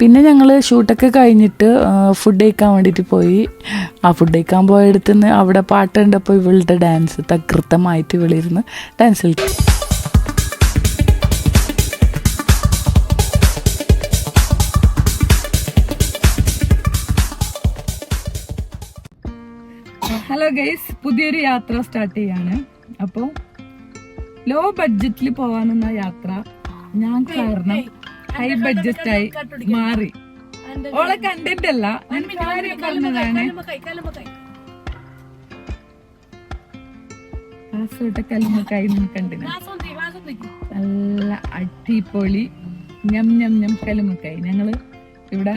പിന്നെ ഞങ്ങൾ ഷൂട്ടൊക്കെ കഴിഞ്ഞിട്ട് ഫുഡ് കഴിക്കാൻ വേണ്ടിയിട്ട് പോയി. ആ ഫുഡ് കഴിക്കാൻ പോയടുത്ത് നിന്ന് അവിടെ പാട്ട് കണ്ടപ്പോൾ ഇവളുടെ ഡാൻസ് തകൃത്തമായിട്ട് ഇവളിരുന്ന് ഡാൻസ് കളിക്കും ഹലോ ഗൈസ് പുതിയൊരു യാത്ര സ്റ്റാർട്ട് ചെയ്യാണ്. അപ്പോൾ ലോ ബഡ്ജറ്റിൽ പോകാനുള്ള യാത്ര. ഞാൻ കാരണം ഹൈ ബഡ്ജറ്റായി മാറി. ഓളെ കണ്ടന്റ് അല്ല ഞാൻ കാര്യം പറഞ്ഞതാണ്. കാസോട്ടെ നല്ല അടിപൊളി ഞം ഞം ഞം കല്ലുമക്കായി ഞങ്ങൾ ഇവിടെ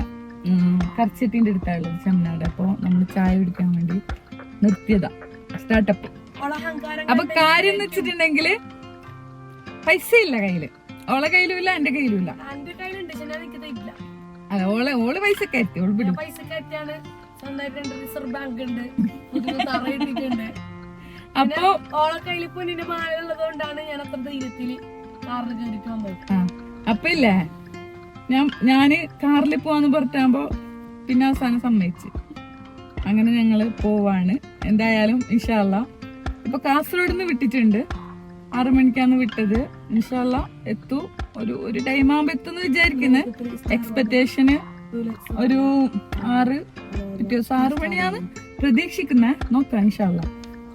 കർച്ചട്ടിന്റെ അടുത്താണുള്ളത് ചെമ്മനാട് അപ്പൊ നമ്മൾ ചായ കുടിക്കാൻ വേണ്ടി നിർത്തിയതാ. സ്റ്റാർട്ടപ്പ് അപ്പൊ കാര്യം എന്ന് വെച്ചിട്ടുണ്ടെങ്കിൽ പൈസ ഇല്ല കയ്യിൽ. ഓളെ കയ്യിലും ഇല്ല എന്റെ കയ്യിലും ഇല്ല എന്റെ കയ്യിലുണ്ട് പക്ഷെ ഞാൻ അല്ല ഓളെ ഓൾ പൈസ കയറ്റി ഓൾ വിടും. പൈസ സ്വന്തമായിട്ട് റിസർവ് ബാങ്ക് ഉണ്ട്. തറയിട്ടിട്ടുണ്ട് അപ്പൊ ഓളെ കയ്യിൽ പൊന്നിന്റെ മാല ഉള്ളത് കൊണ്ടാണ് ഞാൻ അത്ര ധൈര്യത്തിൽ കാറിൽ കയറിട്ട് വന്നത്. അപ്പൊ ഇല്ലേ ഞാൻ ഞാൻ കാറിൽ പോവാന്ന് പറഞ്ഞാകുമ്പോ പിന്നെ അവസാനം സമ്മതിച്ച്. അങ്ങനെ ഞങ്ങൾ പോവാണ്. എന്തായാലും ഇൻഷാല്ല ഇപ്പൊ കാസർഗോഡ് നിന്ന് വിട്ടിട്ടുണ്ട്. ആറു മണിക്കാണ് വിട്ടത്. ഇൻഷാല്ല എത്തു. ഒരു ഒരു ടൈം ആകുമ്പോ എത്തുന്ന് വിചാരിക്കുന്നത് എക്സ്പെക്ടേഷന് ഒരു ആറ് പിറ്റേ ദിവസം ആറു മണിയാണ് പ്രതീക്ഷിക്കുന്നത് നോക്കാം ഇൻഷാല്ല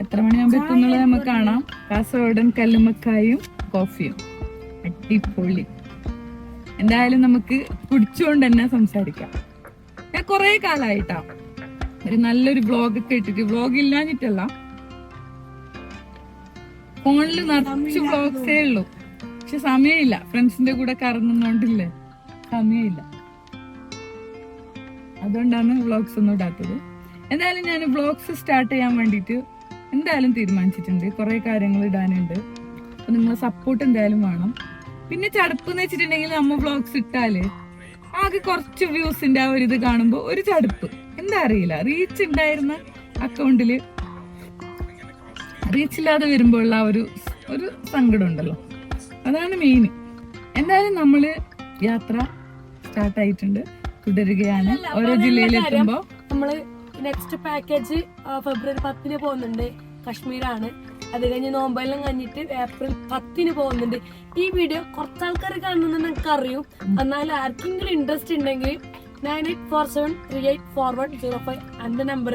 എത്ര മണിയാകുമ്പോ എത്തുന്നുള്ളത് നമുക്ക് കാണാം. കാസർഗോഡൻ കല്ലുമ്മക്കായും കോഫിയും. അടിപൊളി. എന്തായാലും നമുക്ക് കുടിച്ചുകൊണ്ട് തന്നെ സംസാരിക്കാം. ഞാൻ കുറെ കാലായിട്ടാ. ഒരു നല്ലൊരു വ്ളോഗ് ഒക്കെ ഇട്ടിട്ട്. വ്ളോഗ് ഇല്ലാഞ്ഞിട്ടല്ല. ഫോണിൽ നിറച്ച് ബ്ലോക്സേ ഉള്ളൂ. പക്ഷെ സമയമില്ല. ഫ്രണ്ട്സിന്റെ കൂടെ കറങ്ങുന്നോണ്ടില്ലേ? സമയമില്ല. അതുകൊണ്ടാണ് വ്ളോഗ്സ് ഒന്നും ഇടാത്തത്. എന്തായാലും ഞാൻ വ്ളോഗ്സ് സ്റ്റാർട്ട് ചെയ്യാൻ വേണ്ടിയിട്ട് എന്തായാലും തീരുമാനിച്ചിട്ടുണ്ട്. കുറേ കാര്യങ്ങൾ ഇടാനുണ്ട്. അപ്പൊ നിങ്ങൾ സപ്പോർട്ട് എന്തായാലും വേണം. പിന്നെ ചടുപ്പ് എന്ന് വെച്ചിട്ടുണ്ടെങ്കിൽ നമ്മ വ്ളോഗ്സ് ഇട്ടാൽ ആകെ കുറച്ച് വ്യൂസിന്റെ ആ ഒരു ഇത് കാണുമ്പോൾ ഒരു ചടുപ്പ്. എന്താ അറിയില്ല. റീച്ച് ഉണ്ടായിരുന്ന അക്കൗണ്ടിൽ റീച്ച് ഇല്ലാതെ വരുമ്പോഴുള്ള ആ ഒരു ഒരു സങ്കടം ഉണ്ടല്ലോ അതാണ് മെയിൻ എന്തായാലും നമ്മൾ യാത്ര സ്റ്റാർട്ട് ആയിട്ടുണ്ട്. തുടരുകയാണ്. ഓരോ ജില്ലയിൽ എത്തുമ്പോൾ നമ്മൾ നെക്സ്റ്റ് പാക്കേജ് ഫെബ്രുവരി പത്തിന് പോകുന്നുണ്ട്. കശ്മീരാണ്. അത് കഴിഞ്ഞ് നോമ്പെല്ലാം കഴിഞ്ഞിട്ട് ഏപ്രിൽ പത്തിന് പോകുന്നുണ്ട്. ഈ വീഡിയോ കുറച്ച് ആൾക്കാർ കാണുന്നുണ്ടെന്ന് നിങ്ങൾക്ക് അറിയും എന്നാൽ ആർക്കെങ്കിലും ഇൻട്രസ്റ്റ് ഉണ്ടെങ്കിൽ nine eight four seven three eight four one zero five എന്റെ നമ്പർ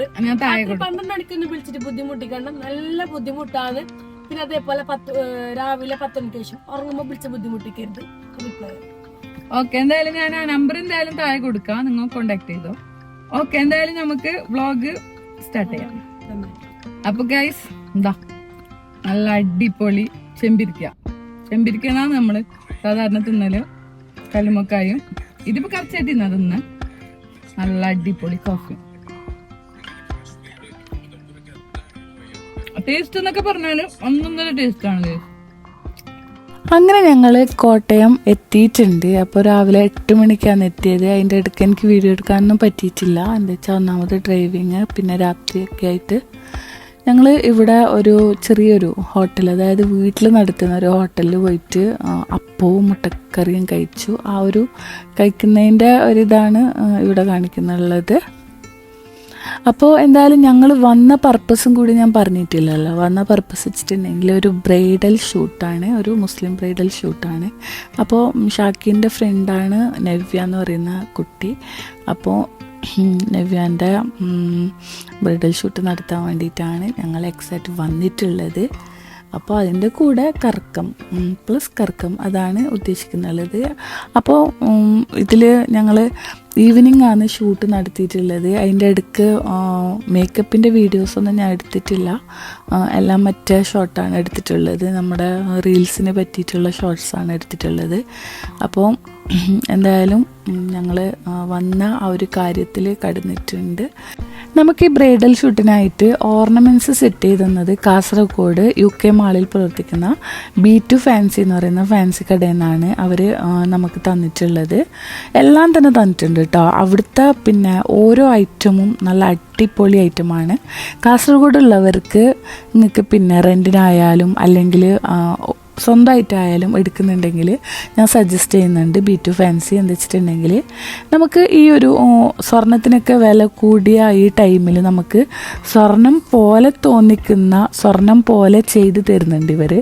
പന്ത്രണ്ട് മണിക്കൊന്ന് വിളിച്ചിട്ട് ബുദ്ധിമുട്ടിക്കണം നല്ല ബുദ്ധിമുട്ടാണ്. പിന്നെ അതേപോലെ പത്ത് രാവിലെ പത്ത് മണിക്ക് ശേഷം ഉറങ്ങുമ്പോൾ വിളിച്ച് ബുദ്ധിമുട്ടിക്കരുത്. റിപ്ലൈ ഓക്കെ എന്തായാലും ഞാൻ ആ നമ്പർ എന്തായാലും താഴെ കൊടുക്കാം. നിങ്ങൾ കോണ്ടാക്ട് ചെയ്തോ. ഓക്കെ എന്തായാലും നമുക്ക് വ്ളോഗ് സ്റ്റാർട്ട് ചെയ്യാം. അപ്പൊ ഗൈസ് എന്താ നല്ല അടിപൊളി ചെമ്പിരിക്ക. ചെമ്പിരിക്കണ എന്നാണ് നമ്മൾ സാധാരണ തിന്നൽ കല്ലുമക്കായും ഇതിപ്പോ കറച്ചായിട്ട് തിന്നാ തിന്ന? നല്ല അടിപൊളി കോഫി ടേസ്റ്റ് എന്നൊക്കെ പറഞ്ഞാൽ ഒന്നൊന്നര ടേസ്റ്റ് ആണ് അങ്ങനെ ഞങ്ങൾ കോട്ടയം എത്തിയിട്ടുണ്ട്. അപ്പോൾ രാവിലെ എട്ട് മണിക്കാണ് എത്തിയത്. അതിന്റെ ഇടയ്ക്ക് എനിക്ക് വീഡിയോ എടുക്കാനൊന്നും പറ്റിയിട്ടില്ല. എന്താ വെച്ചാൽ ഒന്നാമത് ഡ്രൈവിങ് പിന്നെ രാത്രിയൊക്കെ ആയിട്ട് ഞങ്ങൾ ഇവിടെ ഒരു ചെറിയൊരു ഹോട്ടൽ അതായത് വീട്ടിൽ നടത്തുന്ന ഒരു ഹോട്ടലിൽ പോയിട്ട് അപ്പവും മുട്ടക്കറിയും കഴിച്ചു. ആ ഒരു കഴിക്കുന്നതിന്റെ ഒരിതാണ് ഇവിടെ കാണിക്കുന്നുള്ളത്. അപ്പോൾ എന്തായാലും ഞങ്ങൾ വന്ന പർപ്പസും കൂടി ഞാൻ പറഞ്ഞിട്ടില്ലല്ലോ. വന്ന പർപ്പസ് വെച്ചിട്ടുണ്ടെങ്കിൽ ഒരു ബ്രൈഡൽ ഷൂട്ടാണ് ഒരു മുസ്ലിം ബ്രൈഡൽ ഷൂട്ടാണ്. അപ്പോൾ ഷാക്കിന്റെ ഫ്രണ്ടാണ് നവ്യ എന്ന് പറയുന്ന കുട്ടി. അപ്പോൾ നവ്യാന്റെ ബ്രൈഡൽ ഷൂട്ട് നടത്താൻ വേണ്ടിയിട്ടാണ് ഞങ്ങൾ എക്സാക്റ്റ് വന്നിട്ടുള്ളത്. അപ്പോൾ അതിന്റെ കൂടെ കർക്കം പ്ലസ് കർക്കം അതാണ് ഉദ്ദേശിക്കുന്നുള്ളത്. അപ്പോൾ ഇതിൽ ഞങ്ങൾ ഈവനിങ് ആണ് ഷൂട്ട് നടത്തിയിട്ടുള്ളത്. അതിന്റെ ഇടയ്ക്ക് മേക്കപ്പിന്റെ വീഡിയോസൊന്നും ഞാൻ എടുത്തിട്ടില്ല. എല്ലാം മറ്റേ ഷോട്ടാണ് എടുത്തിട്ടുള്ളത്. നമ്മുടെ റീൽസിന് പറ്റിയിട്ടുള്ള ഷോർട്സാണ് എടുത്തിട്ടുള്ളത്. അപ്പോൾ എന്തായാലും ഞങ്ങൾ വന്ന ആ ഒരു കാര്യത്തിൽ കടന്നിട്ടുണ്ട്. നമുക്ക് ഈ ബ്രൈഡൽ ഷൂട്ടിനായിട്ട് ഓർണമെന്റ്സ് സെറ്റ് ചെയ്ത് തന്നത് കാസർഗോഡ് യു കെ മാളിൽ പ്രവർത്തിക്കുന്ന ബി ടു ഫാൻസി എന്ന് പറയുന്ന ഫാൻസി കടയിൽ നിന്നാണ് അവർ നമുക്ക് തന്നിട്ടുള്ളത്. എല്ലാം തന്നെ തന്നിട്ടുണ്ട് കേട്ടോ. അവിടുത്തെ പിന്നെ ഓരോ ഐറ്റമും നല്ല അടിപൊളി ഐറ്റമാണ്. കാസർഗോഡുള്ളവർക്ക് നിങ്ങൾക്ക് പിന്നെ റെന്റിനായാലും അല്ലെങ്കിൽ സ്വന്തമായിട്ടായാലും എടുക്കുന്നുണ്ടെങ്കിൽ ഞാൻ സജസ്റ്റ് ചെയ്യുന്നുണ്ട് ബി ടു ഫാൻസി എന്ന് വെച്ചിട്ടുണ്ടെങ്കിൽ നമുക്ക് ഈ ഒരു സ്വർണത്തിനൊക്കെ വില കൂടിയ ഈ ടൈമിൽ നമുക്ക് സ്വർണം പോലെ തോന്നിക്കുന്ന സ്വർണം പോലെ ചെയ്ത് തരുന്നുണ്ട് ഇവർ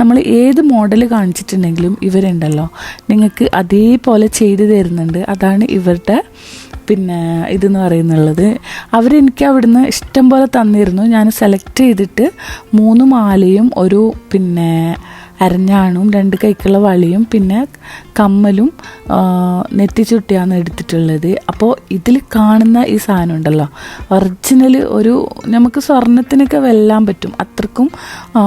നമ്മൾ ഏത് മോഡൽ കാണിച്ചിട്ടുണ്ടെങ്കിലും ഇവരുണ്ടല്ലോ. നിങ്ങൾക്ക് അതേപോലെ ചെയ്ത് തരുന്നുണ്ട്. അതാണ് ഇവരുടെ പിന്നെ ഇതെന്ന് പറയുന്നുള്ളത്. അവരെനിക്ക് അവിടുന്ന് ഇഷ്ടം പോലെ തന്നിരുന്നു. ഞാൻ സെലക്ട് ചെയ്തിട്ട് മൂന്ന് മാലയും ഒരു പിന്നെ അരഞ്ഞാണും രണ്ട് കൈക്കുള്ള വളിയും പിന്നെ കമ്മലും നെറ്റിച്ചുട്ടിയാണ് എടുത്തിട്ടുള്ളത്. അപ്പോൾ ഇതിൽ കാണുന്ന ഈ സാധനം ഉണ്ടല്ലോ. ഒറിജിനൽ ഒരു നമുക്ക് സ്വർണത്തിനൊക്കെ വെല്ലാൻ പറ്റും. അത്രക്കും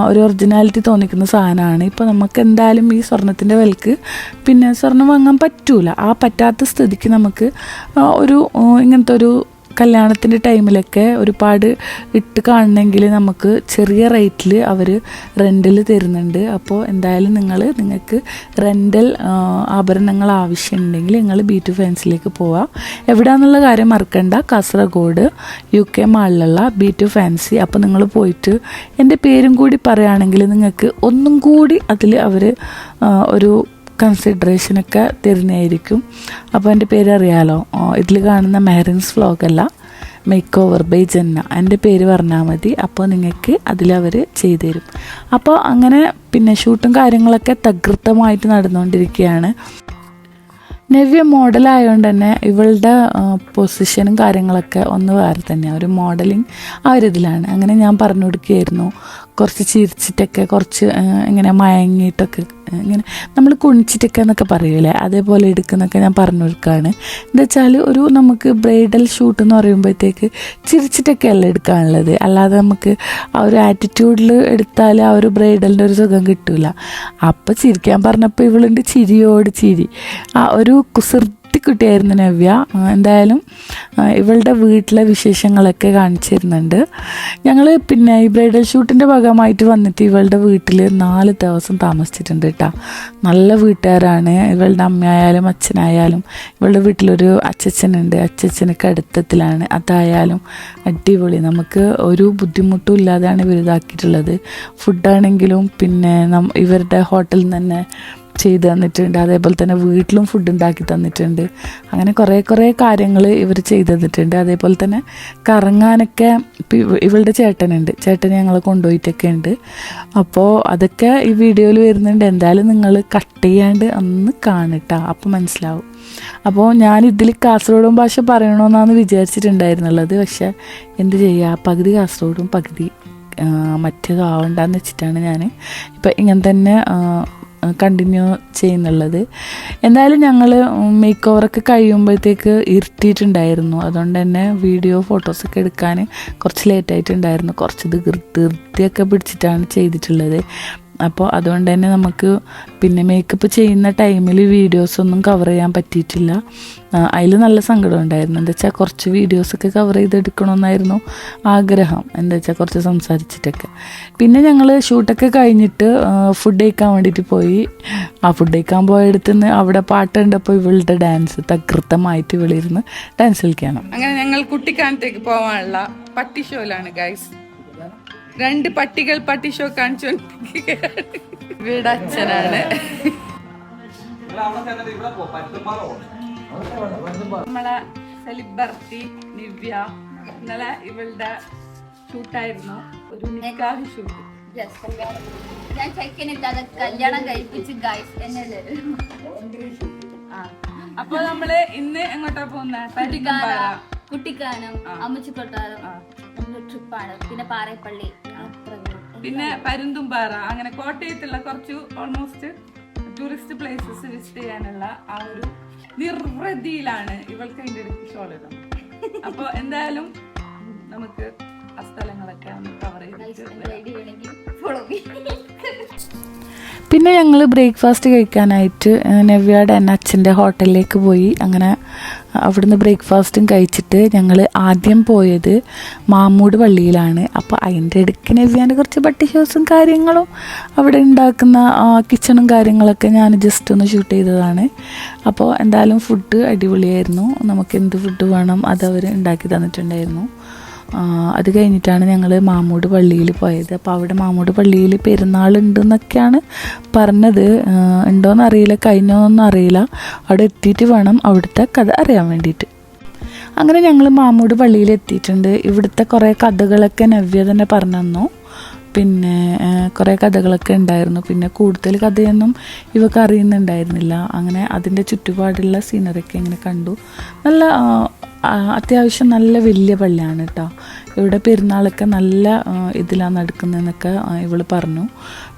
ഒരു ഒറിജിനാലിറ്റി തോന്നിക്കുന്ന സാധനമാണ്. ഇപ്പോൾ നമുക്ക് എന്തായാലും ഈ സ്വർണത്തിന്റെ വിലക്ക് പിന്നെ സ്വർണം വാങ്ങാൻ പറ്റൂല. ആ പറ്റാത്ത സ്ഥിതിക്ക് നമുക്ക് ഒരു ഇങ്ങനത്തെ ഒരു കല്യാണത്തിന്റെ ടൈമിലൊക്കെ ഒരുപാട് ഇട്ട് കാണണമെങ്കിൽ നമുക്ക് ചെറിയ റേറ്റിൽ അവർ റെന്റിൽ തരുന്നുണ്ട്. അപ്പോൾ എന്തായാലും നിങ്ങൾ നിങ്ങൾക്ക് റെന്റൽ ആഭരണങ്ങൾ ആവശ്യമുണ്ടെങ്കിൽ നിങ്ങൾ ബി ടു ഫാൻസിലേക്ക് പോവാം എവിടെയാണെന്നുള്ള കാര്യം മറക്കണ്ട. കാസർഗോഡ് യു കെ മാളിലുള്ള ബി ടു ഫാൻസി. അപ്പോൾ നിങ്ങൾ പോയിട്ട് എന്റെ പേരും കൂടി പറയുകയാണെങ്കിൽ നിങ്ങൾക്ക് ഒന്നും കൂടി അതിൽ അവർ ഒരു കൺസിഡറേഷനൊക്കെ തരുന്നതായിരിക്കും. അപ്പോൾ എന്റെ പേര് അറിയാലോ? ഇതിൽ കാണുന്ന മാരിൻസ് വ്ളോഗല്ല മേക്ക് ഓവർ ബൈ ജന്ന എന്റെ പേര് പറഞ്ഞാൽ മതി അപ്പോൾ നിങ്ങൾക്ക് അതിലവർ ചെയ്തു തരും. അപ്പോൾ അങ്ങനെ പിന്നെ ഷൂട്ടും കാര്യങ്ങളൊക്കെ തകൃത്തമായിട്ട് നടന്നുകൊണ്ടിരിക്കുകയാണ്. നവ്യ മോഡലായതുകൊണ്ട് തന്നെ ഇവളുടെ പൊസിഷനും കാര്യങ്ങളൊക്കെ ഒന്ന് വേറെ തന്നെയാണ് ഒരു മോഡലിംഗ് ആ ഒരു ഇതിലാണ്. അങ്ങനെ ഞാൻ പറഞ്ഞു കൊടുക്കുകയായിരുന്നു. കുറച്ച് ചിരിച്ചിട്ടൊക്കെ കുറച്ച് ഇങ്ങനെ മയങ്ങിയിട്ടൊക്കെ ഇങ്ങനെ നമ്മൾ കുണിച്ചിട്ടൊക്കെ എന്നൊക്കെ പറയൂലേ? അതേപോലെ എടുക്കുന്നൊക്കെ ഞാൻ പറഞ്ഞു കൊടുക്കുകയാണ് എന്താ വെച്ചാൽ ഒരു നമുക്ക് ബ്രൈഡൽ ഷൂട്ട് എന്ന് പറയുമ്പോഴത്തേക്ക് ചിരിച്ചിട്ടൊക്കെ അല്ല എടുക്കാനുള്ളത്. അല്ലാതെ നമുക്ക് ആ ഒരു ആറ്റിറ്റ്യൂഡിൽ എടുത്താൽ ആ ഒരു ബ്രൈഡലിന്റെ ഒരു സുഖം കിട്ടില്ല അപ്പം ചിരിക്കാൻ പറഞ്ഞപ്പോൾ ഇവളുണ്ട് ചിരിയോട് ചിരി. ആ ഒരു കുസൃത്തിക്കുട്ടിയായിരുന്നു നവ്യ. എന്തായാലും ഇവളുടെ വീട്ടിലെ വിശേഷങ്ങളൊക്കെ കാണിച്ചു തരുന്നുണ്ട് ഞങ്ങൾ പിന്നെ ഈ ബ്രൈഡൽ ഷൂട്ടിന്റെ ഭാഗമായിട്ട് വന്നിട്ട് ഇവളുടെ വീട്ടിൽ നാല് ദിവസം താമസിച്ചിട്ടുണ്ട് കേട്ടോ നല്ല വീട്ടുകാരാണ്. ഇവളുടെ അമ്മയായാലും അച്ഛനായാലും ഇവളുടെ വീട്ടിലൊരു അച്ചച്ചനുണ്ട് അച്ചച്ചനൊക്കെ അടുത്തത്തിലാണ്. അതായാലും അടിപൊളി. നമുക്ക് ഒരു ബുദ്ധിമുട്ടും ഇല്ലാതെയാണ് ഇവരിതാക്കിയിട്ടുള്ളത്. ഫുഡാണെങ്കിലും പിന്നെ ഇവരുടെ ഹോട്ടലിൽ നിന്ന് തന്നെ ചെയ്ത് തന്നിട്ടുണ്ട്. അതേപോലെ തന്നെ വീട്ടിലും ഫുഡ് ഉണ്ടാക്കി തന്നിട്ടുണ്ട്. അങ്ങനെ കുറേ കുറേ കാര്യങ്ങൾ ഇവർ ചെയ്ത് തന്നിട്ടുണ്ട്. അതേപോലെ തന്നെ കറങ്ങാനൊക്കെ ഇവളുടെ ചേട്ടനുണ്ട്. ചേട്ടൻ ഞങ്ങൾ കൊണ്ടുപോയിട്ടൊക്കെ ഉണ്ട്. അപ്പോൾ അതൊക്കെ ഈ വീഡിയോയിൽ വരുന്നുണ്ട്. എന്തായാലും നിങ്ങൾ കട്ട് ചെയ്യാണ്ട് അന്ന് കാണട്ടോ. അപ്പോൾ മനസ്സിലാവും. അപ്പോൾ ഞാൻ ഇതിൽ കാസർഗോഡും ഭാഷ പറയണമെന്നാണ് വിചാരിച്ചിട്ടുണ്ടായിരുന്നുള്ളത്. പക്ഷേ എന്ത് ചെയ്യുക പകുതി കാസർഗോഡും പകുതി മറ്റേതാവണ്ടെന്ന് വെച്ചിട്ടാണ് ഞാൻ ഇപ്പം ഇങ്ങനെ തന്നെ കണ്ടിന്യൂ ചെയ്യുന്നുള്ളത്. എന്തായാലും ഞങ്ങൾ മേക്ക് ഓവറൊക്കെ കഴിയുമ്പോഴത്തേക്ക് ഇരുട്ടിയിട്ടുണ്ടായിരുന്നു അതുകൊണ്ട് തന്നെ വീഡിയോ ഫോട്ടോസൊക്കെ എടുക്കാൻ കുറച്ച് ലേറ്റായിട്ടുണ്ടായിരുന്നു കുറച്ച് ധൃതിയൊക്കെ പിടിച്ചിട്ടാണ് ചെയ്തിട്ടുള്ളത്. അപ്പോൾ അതുകൊണ്ട് തന്നെ നമുക്ക് പിന്നെ മേക്കപ്പ് ചെയ്യുന്ന ടൈമിൽ വീഡിയോസൊന്നും കവർ ചെയ്യാൻ പറ്റിയിട്ടില്ല. അതിൽ നല്ല സങ്കടം ഉണ്ടായിരുന്നു. എന്താ വെച്ചാൽ കുറച്ച് വീഡിയോസൊക്കെ കവർ ചെയ്തെടുക്കണമെന്നായിരുന്നു ആഗ്രഹം. എന്താ വെച്ചാൽ കുറച്ച് സംസാരിച്ചിട്ടൊക്കെ. പിന്നെ ഞങ്ങൾ ഷൂട്ടൊക്കെ കഴിഞ്ഞിട്ട് ഫുഡ് കഴിക്കാൻ വേണ്ടിയിട്ട് പോയി. ആ ഫുഡ് കഴിക്കാൻ പോയടുത്ത് നിന്ന് അവിടെ പാട്ട് കണ്ടപ്പോൾ ഇവളുടെ ഡാൻസ് തകൃത്തമായിട്ട് ഇവളിരുന്ന് ഡാൻസ് കളിക്കണം. അങ്ങനെ ഞങ്ങൾ കുട്ടിക്കാനത്തേക്ക് പോകാനുള്ള പട്ടി ഷോയിലാണ് ഗൈസ് രണ്ട് പട്ടികൾ പട്ടി ഷോ കാണിച്ചുകൊണ്ടിരിക്കുകയാണ് ഇവിടെ അച്ഛനാണ്. നമ്മളെ സെലിബർത്തി നിവ്യ ഇന്നലെ ഇവളുടെ ഷൂട്ടായിരുന്നു. ഒരു നിക്കാഹ് ഷൂട്ട്. ഞാൻ ചെക്കനില്ലാതെ കല്യാണം കഴിപ്പിച്ച് ഗൈസ് എന്നല്ലേ? അപ്പൊ നമ്മൾ ഇന്ന് എങ്ങോട്ടാ പോകുന്ന? കുട്ടിക്കാനം അമ്മച്ചിക്കൊട്ടാരം. ട്രിപ്പാണ്. പിന്നെ പാറേപ്പള്ളി. പിന്നെ പരുന്തുംപാറ അങ്ങനെ കോട്ടയത്തുള്ള കുറച്ച് ഓൾമോസ്റ്റ് ടൂറിസ്റ്റ് പ്ലേസസ് വിസിറ്റ് ചെയ്യാനുള്ള ആ ഒരു നിർവൃതിയിലാണ് ഇവൾക്ക് അതിന്റെ ഇടയ്ക്ക് അപ്പോൾ എന്തായാലും നമുക്ക് ആ സ്ഥലങ്ങളൊക്കെ ഒന്ന് കവർ ചെയ്തിട്ട് പിന്നെ ഞങ്ങൾ ബ്രേക്ക്ഫാസ്റ്റ് കഴിക്കാനായിട്ട് നവ്യയുടെ അച്ഛന്റെ ഹോട്ടലിലേക്ക് പോയി. അങ്ങനെ അവിടുന്ന് ബ്രേക്ക്ഫാസ്റ്റും കഴിച്ചിട്ട് ഞങ്ങൾ ആദ്യം പോയത് മാമൂട് പള്ളിയിലാണ്. അപ്പോൾ അതിന്റെ ഇടയ്ക്ക് നവ്യാന്റെ കുറച്ച് പട്ടി ഷോസും കാര്യങ്ങളും അവിടെ ഉണ്ടാക്കുന്ന കിച്ചണും കാര്യങ്ങളൊക്കെ ഞാൻ ജസ്റ്റ് ഒന്ന് ഷൂട്ട് ചെയ്തതാണ്. അപ്പോൾ എന്തായാലും ഫുഡ് അടിപൊളിയായിരുന്നു. നമുക്ക് എന്ത് ഫുഡ് വേണം അത് അവർ ഉണ്ടാക്കി തന്നിട്ടുണ്ടായിരുന്നു. അത് കഴിഞ്ഞിട്ടാണ് ഞങ്ങൾ മാമൂട് പള്ളിയിൽ പോയത്. അപ്പോൾ അവിടെ മാമൂട് പള്ളിയിൽ പെരുന്നാളുണ്ടെന്നൊക്കെയാണ് പറഞ്ഞത്. ഉണ്ടോയെന്ന് അറിയില്ല കഴിഞ്ഞോന്നൊന്നും അറിയില്ല. അവിടെ എത്തിയിട്ട് വേണം അവിടുത്തെ കഥ അറിയാൻ വേണ്ടിയിട്ട്. അങ്ങനെ ഞങ്ങൾ മാമൂട് പള്ളിയിൽ എത്തിയിട്ടുണ്ട്. ഇവിടുത്തെ കുറേ കഥകളൊക്കെ നവ്യ തന്നെ പറഞ്ഞു തന്നു. പിന്നെ കുറേ കഥകളൊക്കെ ഉണ്ടായിരുന്നു. പിന്നെ കൂടുതൽ കഥയൊന്നും ഇവക്ക് അറിയുന്നുണ്ടായിരുന്നില്ല. അങ്ങനെ അതിന്റെ ചുറ്റുപാടുള്ള സീനറിയൊക്കെ ഇങ്ങനെ കണ്ടു. നല്ല അത്യാവശ്യം നല്ല വലിയ പള്ളിയാണ് കേട്ടോ ഇവിടെ പെരുന്നാളൊക്കെ നല്ല ഇതിലാണ് നടക്കുന്നതെന്നൊക്കെ ഇവൾ പറഞ്ഞു.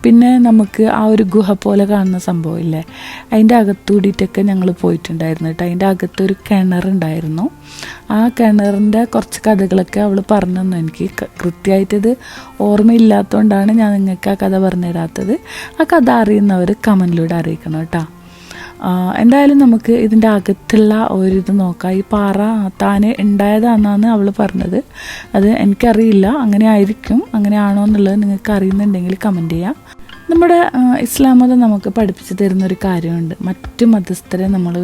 പിന്നെ നമുക്ക് ആ ഒരു ഗുഹ പോലെ കാണുന്ന സംഭവമില്ലേ? അതിന്റെ അകത്തൂടിയിട്ടൊക്കെ ഞങ്ങൾ പോയിട്ടുണ്ടായിരുന്നു കേട്ടോ അതിന്റെ അകത്തൊരു കിണറുണ്ടായിരുന്നു. ആ കിണറിന്റെ കുറച്ച് കഥകളൊക്കെ അവൾ പറഞ്ഞു തന്നു. എനിക്ക് കൃത്യമായിട്ടത് ഓർമ്മയില്ലാത്തതുകൊണ്ടാണ് ഞാൻ നിങ്ങൾക്ക് ആ കഥ പറഞ്ഞു തരാത്തത് ആ കഥ അറിയുന്നവർ കമന്റിലൂടെ അറിയിക്കണം കേട്ടോ എന്തായാലും നമുക്ക് ഇതിന്റെ അകത്തുള്ള ഒരു ഒരിത് നോക്കാം. ഈ പാറ താനെ ഉണ്ടായതാണെന്നാണ് അവൾ പറഞ്ഞത്. അത് എനിക്കറിയില്ല. അങ്ങനെ ആയിരിക്കും. അങ്ങനെ ആണോ എന്നുള്ളത് നിങ്ങൾക്ക് അറിയുന്നുണ്ടെങ്കിൽ കമന്റ് ചെയ്യാം. നമ്മുടെ ഇസ്ലാം മതം നമുക്ക് പഠിപ്പിച്ചു തരുന്ന ഒരു കാര്യമുണ്ട്. മറ്റു മതസ്ഥരെ നമ്മൾ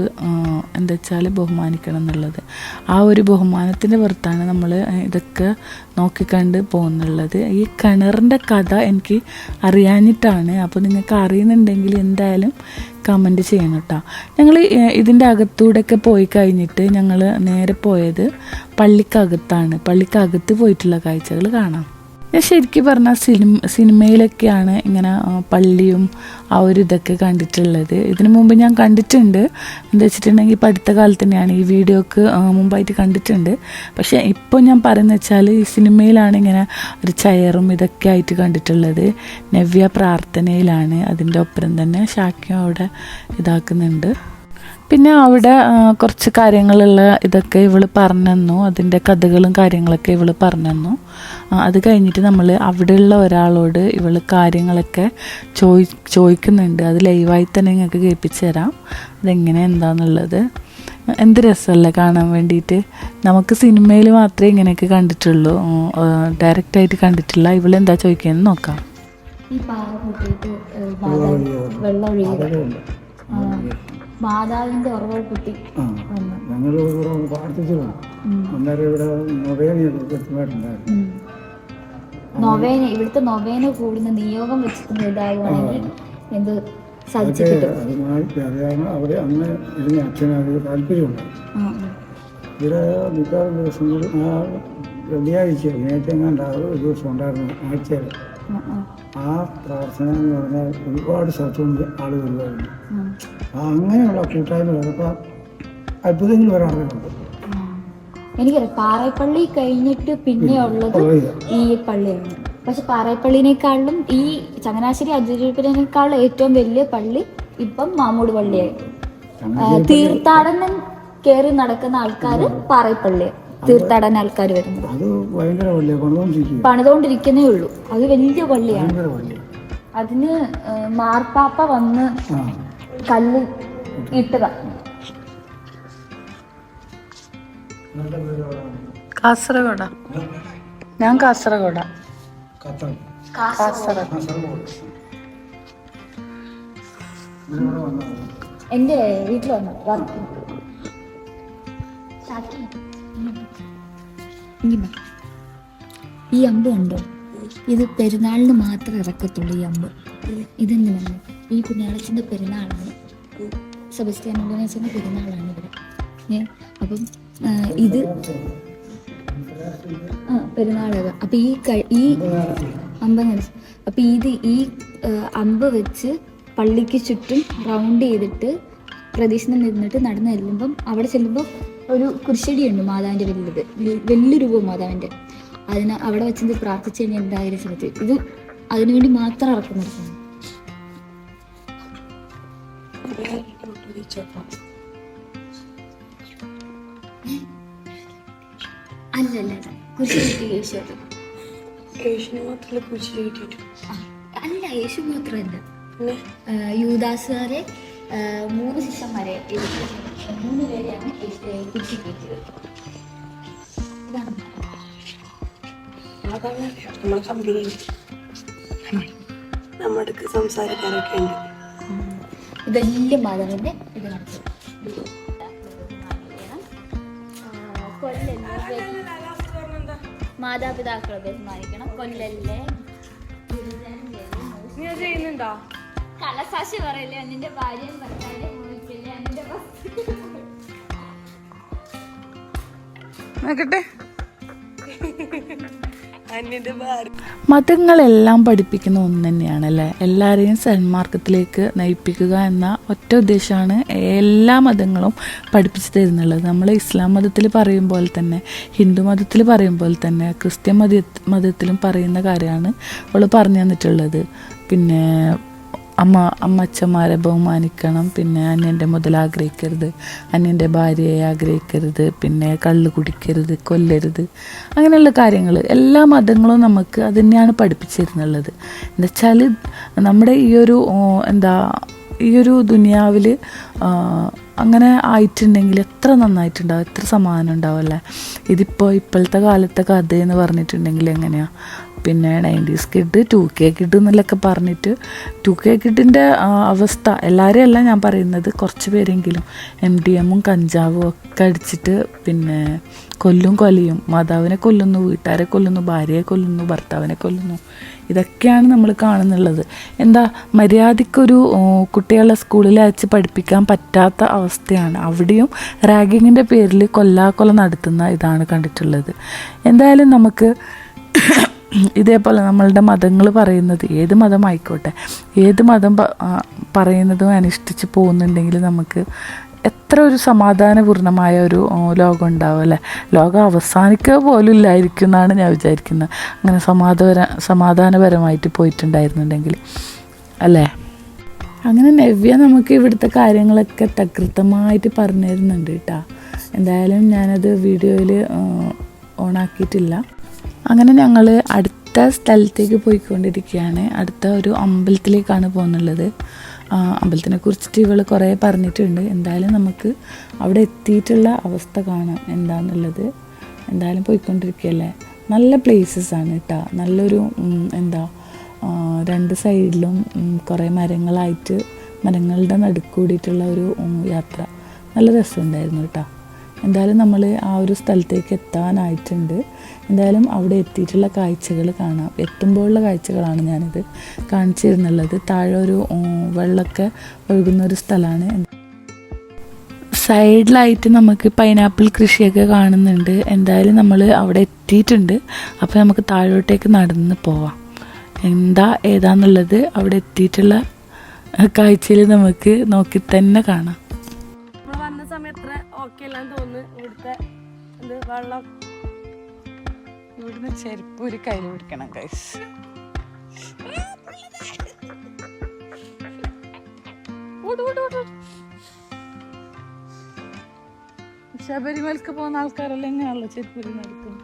എന്താ വെച്ചാൽ ബഹുമാനിക്കണം എന്നുള്ളത്. ആ ഒരു ബഹുമാനത്തിന്റെ പുറത്താണ് നമ്മൾ ഇതൊക്കെ നോക്കിക്കണ്ട് പോകുന്നുള്ളത്. ഈ കിണറിന്റെ കഥ എനിക്ക് അറിയാഞ്ഞിട്ടാണ്. അപ്പോൾ നിങ്ങൾക്ക് അറിയുന്നുണ്ടെങ്കിൽ എന്തായാലും കമന്റ് ചെയ്യണം കേട്ടോ. ഞങ്ങൾ ഇതിന്റെ അകത്തൂടെയൊക്കെ പോയി കഴിഞ്ഞിട്ട് ഞങ്ങൾ നേരെ പോയത് പള്ളിക്കകത്താണ്. പള്ളിക്കകത്ത് പോയിട്ടുള്ള കാഴ്ചകൾ കാണാം. ഞാൻ ശരിക്കും പറഞ്ഞാൽ സിനിമ സിനിമയിലൊക്കെയാണ് ഇങ്ങനെ പള്ളിയും ആ ഒരു ഇതൊക്കെ കണ്ടിട്ടുള്ളത്. ഇതിനു മുമ്പ് ഞാൻ കണ്ടിട്ടുണ്ട്. എന്താ വെച്ചിട്ടുണ്ടെങ്കിൽ ഇപ്പം അടുത്ത കാലത്ത് തന്നെയാണ് ഈ വീഡിയോക്ക് മുമ്പായിട്ട് കണ്ടിട്ടുണ്ട്. പക്ഷേ ഇപ്പോൾ ഞാൻ പറയുന്നത് വെച്ചാൽ ഈ സിനിമയിലാണ് ഇങ്ങനെ ഒരു ചെയറും ഇതൊക്കെ ആയിട്ട് കണ്ടിട്ടുള്ളത്. നവ്യ പ്രാർത്ഥനയിലാണ്. അതിന്റെ ഒപ്പം തന്നെ ഷാക്യം അവിടെ ഇതാക്കുന്നുണ്ട്. പിന്നെ അവിടെ കുറച്ച് കാര്യങ്ങളുള്ള ഇതൊക്കെ ഇവൾ പറഞ്ഞു തന്നു അതിന്റെ കഥകളും കാര്യങ്ങളൊക്കെ ഇവൾ പറഞ്ഞു അത് കഴിഞ്ഞിട്ട് നമ്മൾ അവിടെയുള്ള ഒരാളോട് ഇവൾ കാര്യങ്ങളൊക്കെ ചോയി ചോദിക്കുന്നുണ്ട്. അത് ലൈവായി തന്നെ നിങ്ങൾക്ക് കേൾപ്പിച്ചു തരാം. അതെങ്ങനെ എന്താന്നുള്ളത്. എന്ത് രസമല്ലേ കാണാൻ വേണ്ടിയിട്ട്? നമുക്ക് സിനിമയിൽ മാത്രമേ ഇങ്ങനെയൊക്കെ കണ്ടിട്ടുള്ളൂ. ഡയറക്റ്റായിട്ട് കണ്ടിട്ടില്ല. ഇവളെന്താ ചോദിക്കുകയെന്ന് നോക്കാം. ഈ പാറ വെള്ളം ആ, മാതാവിന്റെ ഉറവ കുട്ടി ഞങ്ങൾ ഇവിടെ പ്രാർത്ഥിച്ചതാണ് അന്നേരം ഇവിടെ കൃത്യമായിട്ടുണ്ടായിരുന്നു. ഉം. നൊവേന ഇവിടുത്തെ നൊവേന കൂടുന്ന നിയോഗം വെച്ചിട്ട് ഇതാകുവാണെങ്കിൽ എന്ത് സാധിച്ചു അവിടെ അന്ന് ഇരുന്ന താല്പര്യമുണ്ട്. ഇവിടെ മിക്കവാറും ദിവസങ്ങളിൽ ആ വെള്ളിയാഴ്ച ആ ഒരു ദിവസം ഉണ്ടായിരുന്നു ആഴ്ചയിൽ ആ, പ്രാർത്ഥന എന്ന് പറഞ്ഞാൽ ഒരുപാട് സ്ഥലത്തുനിന്ന് ആളുകൾ വരുവാറുണ്ട്. അങ്ങനെയുള്ള കൂട്ടായ്മ ചിലപ്പോൾ അത്ഭുതങ്ങൾ വരാറുണ്ട്. എനിക്കറിയാം പാറേപ്പള്ളി കഴിഞ്ഞിട്ട് പിന്നെ ഉള്ളത് ഈ പള്ളിയാണ്. പക്ഷെ പാറേപ്പള്ളിനേക്കാളും ഈ ചങ്ങനാശ്ശേരി അജുരൂപ്പിനേക്കാളും ഏറ്റവും വലിയ പള്ളി ഇപ്പം മാമൂട് പള്ളിയായി തീർത്ഥാടനം കയറി നടക്കുന്ന ആൾക്കാർ പാറേപ്പള്ളി തീർത്ഥാടന ആൾക്കാർ വരുന്നത്. അത് ഭയങ്കര പണിതുകൊണ്ടിരിക്കുന്നേ ഉള്ളൂ. അത് വലിയ പള്ളിയാണ്. അതിന് മാർപ്പാപ്പ വന്ന് കല്ല് ഇട്ടതാ. കാസർഗോഡ. ഞാൻ കാസർഗോഡ. എന്റെ കാസർഗോഡ്. വീട്ടിൽ വന്നു. വർക്ക് ഈ അമ്പ് കണ്ടോ? ഇത് പെരുന്നാളിന് മാത്രം ഇറക്കത്തുള്ളൂ ഈ അമ്പ്. ഇതെന്തിനാണ്? ഈ കുഞ്ഞാളച്ചന്റെ പെരുന്നാളാണ്. സെബസ്റ്റിയാൻ ഉള്ളനച്ചന്റെ പെരുന്നാളാണ് ഇവിടെ. ഏ അപ്പം ഇത് ആ പെരുന്നാളക അപ്പം ഈ ഈ അമ്പ അപ്പം ഇത് ഈ അമ്പ് വെച്ച് പള്ളിക്ക് ചുറ്റും റൗണ്ട് ചെയ്തിട്ട് പ്രദക്ഷിണം നിന്നിട്ട് നടന്ന് ചെല്ലുമ്പം അവിടെ ചെല്ലുമ്പോൾ ഒരു കുരിശടിയുണ്ട് മാതാവിന്റെ വലുത് വലിയ രൂപം മാതാവിന്റെ. അതിന് അവിടെ വെച്ചത് പ്രാർത്ഥിച്ച് കഴിഞ്ഞാൽ എന്തായാലും സാധിക്കും ഇത് അതിനുവേണ്ടി മാത്രം ഇറക്കുന്നത് അല്ലല്ല യേശു അല്ല യേശു മാത്രമല്ല. ആ, യൂദാസുകാരെ മൂന്ന് ശിഷ്യന്മാരെ മൂന്ന് പേരെയാണ് കമ്പനി നമ്മുടെ സംസാരിക്കാനൊക്കെ ഉണ്ട്. ഇത് വലിയ മാധവന്റെ ഇത് മാതാപിതാക്കളെ ബഹുമാനിക്കണം. കൊല്ലല്ലേ ചെയ്യുന്നുണ്ടോ? കലസാക്ഷി പറയില്ലേ? അതിന്റെ ഭാര്യയും ഭർത്താവിനെ മോഹിക്കില്ലേ നോക്കട്ടെ. മതങ്ങളെല്ലാം പഠിപ്പിക്കുന്ന ഒന്ന് തന്നെയാണ് അല്ലെ? എല്ലാവരെയും സന്മാർഗത്തിലേക്ക് നയിപ്പിക്കുക എന്ന ഒറ്റ ഉദ്ദേശമാണ് എല്ലാ മതങ്ങളും പഠിപ്പിച്ചു തരുന്നുള്ളത്. നമ്മൾ ഇസ്ലാം മതത്തിൽ പറയും പോലെ തന്നെ ഹിന്ദു മതത്തിൽ പറയും പോലെ തന്നെ ക്രിസ്ത്യൻ മത മതത്തിലും പറയുന്ന കാര്യമാണ് അവൾ പറഞ്ഞു തന്നിട്ടുള്ളത്. പിന്നെ അമ്മ അമ്മച്ചന്മാരെ ബഹുമാനിക്കണം. പിന്നെ അന്യന്റെ മുതൽ ആഗ്രഹിക്കരുത്. അന്യന്റെ ഭാര്യയെ ആഗ്രഹിക്കരുത്. പിന്നെ കള്ള് കുടിക്കരുത് കൊല്ലരുത്. അങ്ങനെയുള്ള കാര്യങ്ങൾ. എല്ലാ മതങ്ങളും നമുക്ക് അത് തന്നെയാണ് പഠിപ്പിച്ചിരുന്നുള്ളത്. എന്താ വെച്ചാൽ നമ്മുടെ ഈ ഒരു എന്താ ഈ ഒരു ദുനിയാവിൽ അങ്ങനെ ആയിട്ടുണ്ടെങ്കിൽ എത്ര നന്നായിട്ടുണ്ടാവും എത്ര സമാധാനം ഉണ്ടാവും അല്ലേ? ഇതിപ്പോൾ ഇപ്പോഴത്തെ കാലത്തെ കഥ എന്ന് പറഞ്ഞിട്ടുണ്ടെങ്കിൽ എങ്ങനെയാണ് പിന്നെ nineties kid two K kid എന്നുള്ളൊക്കെ പറഞ്ഞിട്ട് ടു കെ കിഡിന്റെ അവസ്ഥ. എല്ലാവരെയും അല്ല ഞാൻ പറയുന്നത്. കുറച്ച് പേരെങ്കിലും എം ഡി എമ്മും കഞ്ചാവും ഒക്കെ അടിച്ചിട്ട് പിന്നെ കൊല്ലും കൊലയും. മാതാവിനെ കൊല്ലുന്നു വീട്ടുകാരെ കൊല്ലുന്നു ഭാര്യയെ കൊല്ലുന്നു ഭർത്താവിനെ കൊല്ലുന്നു. ഇതൊക്കെയാണ് നമ്മൾ കാണുന്നുള്ളത്. എന്താ മര്യാദയ്ക്കൊരു കുട്ടികളെ സ്കൂളിൽ അയച്ച് പഠിപ്പിക്കാൻ പറ്റാത്ത അവസ്ഥയാണ്. അവിടെയും റാഗിങ്ങിന്റെ പേരിൽ കൊല്ലാക്കൊല നടത്തുന്ന ഇതാണ് കണ്ടിട്ടുള്ളത്. എന്തായാലും നമുക്ക് ഇതേപോലെ നമ്മളുടെ മതങ്ങൾ പറയുന്നത് ഏത് മതമായിക്കോട്ടെ ഏത് മതം പറയുന്നതും അനുഷ്ഠിച്ച് പോകുന്നുണ്ടെങ്കിൽ നമുക്ക് എത്ര ഒരു സമാധാനപൂർണമായ ഒരു ലോകം ഉണ്ടാവും അല്ലേ? ലോകം അവസാനിക്കുക പോലും ഇല്ലായിരിക്കും എന്നാണ് ഞാൻ വിചാരിക്കുന്നത്. അങ്ങനെ സമാധാന സമാധാനപരമായിട്ട് പോയിട്ടുണ്ടായിരുന്നുണ്ടെങ്കിൽ അല്ലേ? അങ്ങനെ നവ്യ നമുക്ക് ഇവിടുത്തെ കാര്യങ്ങളൊക്കെ തകൃത്തമായിട്ട് പറഞ്ഞു തരുന്നുണ്ട് കേട്ടോ. എന്തായാലും ഞാനത് വീഡിയോയിൽ ഓണാക്കിയിട്ടില്ല. അങ്ങനെ ഞങ്ങൾ അടുത്ത സ്ഥലത്തേക്ക് പോയിക്കൊണ്ടിരിക്കുകയാണ്. അടുത്ത ഒരു അമ്പലത്തിലേക്കാണ് പോകുന്നുള്ളത്. അമ്പലത്തിനെ കുറിച്ചിട്ട് ഇവൾ കുറേ പറഞ്ഞിട്ടുണ്ട്. എന്തായാലും നമുക്ക് അവിടെ എത്തിയിട്ടുള്ള അവസ്ഥ കാണാം എന്താണെന്നുള്ളത് എന്തായാലും പോയിക്കൊണ്ടിരിക്കുകയല്ലേ? നല്ല പ്ലേസസ് ആണ് കേട്ടോ നല്ലൊരു എന്താ രണ്ട് സൈഡിലും കുറേ മരങ്ങളായിട്ട് മരങ്ങളുടെ നടുക്കൂടിയിട്ടുള്ള ഒരു യാത്ര. നല്ല രസമുണ്ടായിരുന്നു കേട്ടോ എന്തായാലും നമ്മൾ ആ ഒരു സ്ഥലത്തേക്ക് എത്താനായിട്ടുണ്ട്. എന്തായാലും അവിടെ എത്തിയിട്ടുള്ള കാഴ്ചകൾ കാണാം. എത്തുമ്പോഴുള്ള കാഴ്ചകളാണ് ഞാനിത് കാണിച്ചു തരുന്നുള്ളത് താഴെ ഒരു വെള്ളമൊക്കെ ഒഴുകുന്ന ഒരു സ്ഥലമാണ്. സൈഡിലായിട്ട് നമുക്ക് പൈനാപ്പിൾ കൃഷിയൊക്കെ കാണുന്നുണ്ട്. എന്തായാലും നമ്മൾ അവിടെ എത്തിയിട്ടുണ്ട്. അപ്പോൾ നമുക്ക് താഴോട്ടേക്ക് നടന്ന് പോവാം. എന്താ ഏതാന്നുള്ളത് അവിടെ എത്തിയിട്ടുള്ള കാഴ്ചയിൽ നമുക്ക് നോക്കി തന്നെ കാണാം. നമ്മൾ വന്ന ഓക്കെ അല്ലാന്ന് തോന്നുന്നു ഇവിടുത്തെ എന്ത് വെള്ളം? ഇവിടുന്ന് ചെരുപ്പ് ഒരു കയ്യിൽ പിടിക്കണം കൈസ് ശബരിമലക്ക് പോകുന്ന ആൾക്കാരെല്ലാം എങ്ങനെയാണല്ലോ ചെരുപ്പ് നടക്കും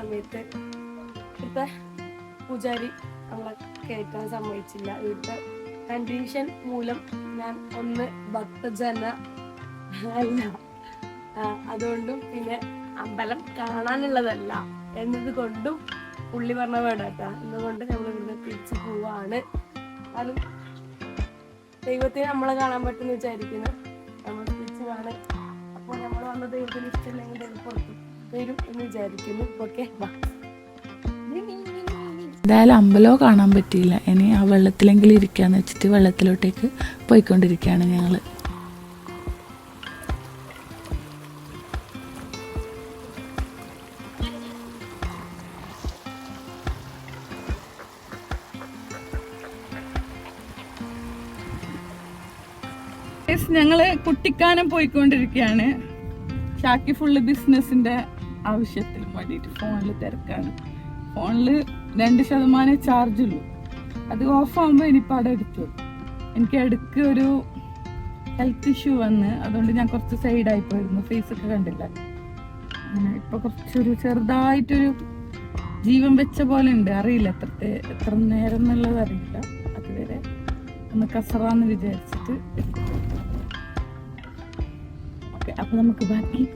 സമയത്ത് ഇവിടുത്തെ പൂജാരി നമ്മളെ കയറ്റാൻ സമ്മതിച്ചില്ല. ഇവിടുത്തെ കണ്ടീഷൻ മൂലം ഞാൻ ഒന്ന് ഭക്തജന അല്ല. അതുകൊണ്ടും പിന്നെ അമ്പലം കാണാനുള്ളതല്ല എന്നത് കൊണ്ടും പുള്ളി പറഞ്ഞ വേണ്ടാട്ടാ എന്നുകൊണ്ട് നമ്മൾ ഇവിടുന്ന് തിരിച്ചു പോവാണ്. അതും ദൈവത്തെ നമ്മളെ കാണാൻ പറ്റുമെന്ന് വിചാരിക്കുന്നു. നമ്മൾ തിരിച്ചു കാണാൻ. അപ്പോൾ നമ്മൾ വന്ന ദൈവത്തിന് ഇഷ്ടമില്ലെങ്കിൽ പുറത്ത് വരും എന്ന് വിചാരിക്കുന്നു. ഓക്കെ വാ എന്തായാലും അമ്പലോ കാണാൻ പറ്റിയില്ല. ഇനി ആ വെള്ളത്തിലെങ്കിലും ഇരിക്കാന്ന് വെച്ചിട്ട് വെള്ളത്തിലോട്ടേക്ക് പോയിക്കൊണ്ടിരിക്കുകയാണ് ഞങ്ങൾ ഞങ്ങൾ കുട്ടിക്കാനം പോയിക്കൊണ്ടിരിക്കുകയാണ്. ഷാക്കി ഫുള്ള് ബിസിനസിന്റെ ആവശ്യത്തിന് വേണ്ടിയിട്ട് ഫോണിൽ തിരക്കാണ്. ഫോണിൽ രണ്ട് ശതമാനം ചാർജ് ഉള്ളൂ. അത് ഓഫാകുമ്പോൾ ഇനിയിപ്പോൾ അവിടെ എടുത്തു. എനിക്ക് ഇടയ്ക്ക് ഒരു ഹെൽത്ത് ഇഷ്യൂ വന്ന് അതുകൊണ്ട് ഞാൻ കുറച്ച് സൈഡായി പോയിരുന്നു. ഫേസ് ഒക്കെ കണ്ടില്ല. ഇപ്പൊ കുറച്ചൊരു ചെറുതായിട്ടൊരു ജീവൻ വെച്ച പോലെ ഉണ്ട്. അറിയില്ല എത്ര എത്ര നേരം എന്നുള്ളത് അറിയില്ല. അതുവരെ ഒന്ന് കസറാന്ന് വിചാരിച്ചിട്ട് അപ്പൊ നമുക്ക് ബാക്കി